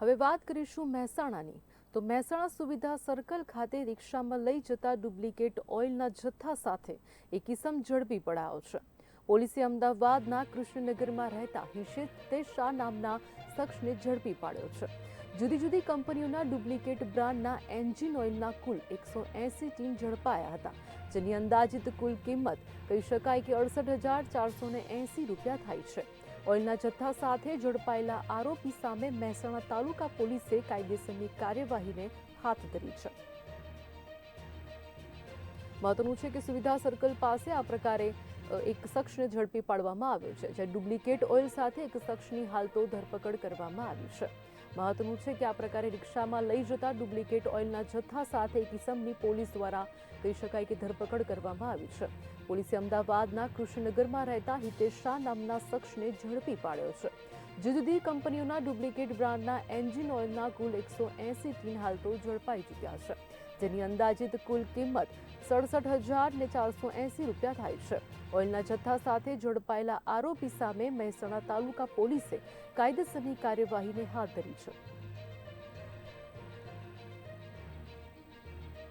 હવે વાત કરીશું મહેસાણાની. તો મહેસાણા સુવિધા સર્કલ ખાતે રિક્ષામાં લઈ જતા ડુપ્લિકેટ ઓઇલના જથ્થા સાથે એક કિસમ ઝડપી પડાયો છે. પોલીસે અમદાવાદના કૃષ્ણનગરમાં રહેતા હિશેત શાહ નામના શખ્સને ઝડપી પાડ્યો છે. જુદી જુદી કંપનીઓના ડુપ્લિકેટ બ્રાન્ડના એન્જિન ઓઇલના કુલ એકસો એંસી ટીન ઝડપાયા હતા, જેની અંદાજિત કુલ કિંમત કહી શકાય કે અડસઠ હજાર ચારસો એંસી રૂપિયા થાય છે. ઓઇલના જથ્થા સાથે ઝડપાયેલા આરોપી સામે મહેસાણા તાલુકા પોલીસે કાયદેસરની કાર્યવાહીને હાથ ધરી છે. મહત્વનું છે કે સુવિધા સર્કલ પાસે આ પ્રકારે એક શખ્સને ઝડપી પાડવામાં આવ્યો છે, જ્યાં ડુપ્લિકેટ ઓઇલ સાથે એક શખ્સની હાલ તો ધરપકડ કરવામાં આવી છે. મહત્વનું છે કે આ પ્રકારે રિક્ષામાં લઈ જતા ડુપ્લિકેટ ઓઇલના જથ્થા સાથે એક ઇસમની પોલીસ દ્વારા કહી શકાય કે ધરપકડ કરવામાં આવી છે. પોલીસે અમદાવાદના કૃષ્ણનગરમાં રહેતા હિતેશ શાહ નામના શખ્સને ઝડપી પાડ્યો છે. જુદી જુદી કંપનીઓના ડુપ્લિકેટ બ્રાન્ડના એન્જિન ઓઇલના કુલ એકસો એસી ટીન હાલ તો ઝડપાઈ ચૂક્યા છે, જેની અંદાજિત કુલ કિંમત સડસઠ હજાર ને ચારસો એંસી રૂપિયા થાય છે. ઓઇલના જથ્થા સાથે ઝડપાયેલા આરોપી સામે મહેસાણા તાલુકા પોલીસે કાયદેસરની કાર્યવાહીને હાથ ધરી છે.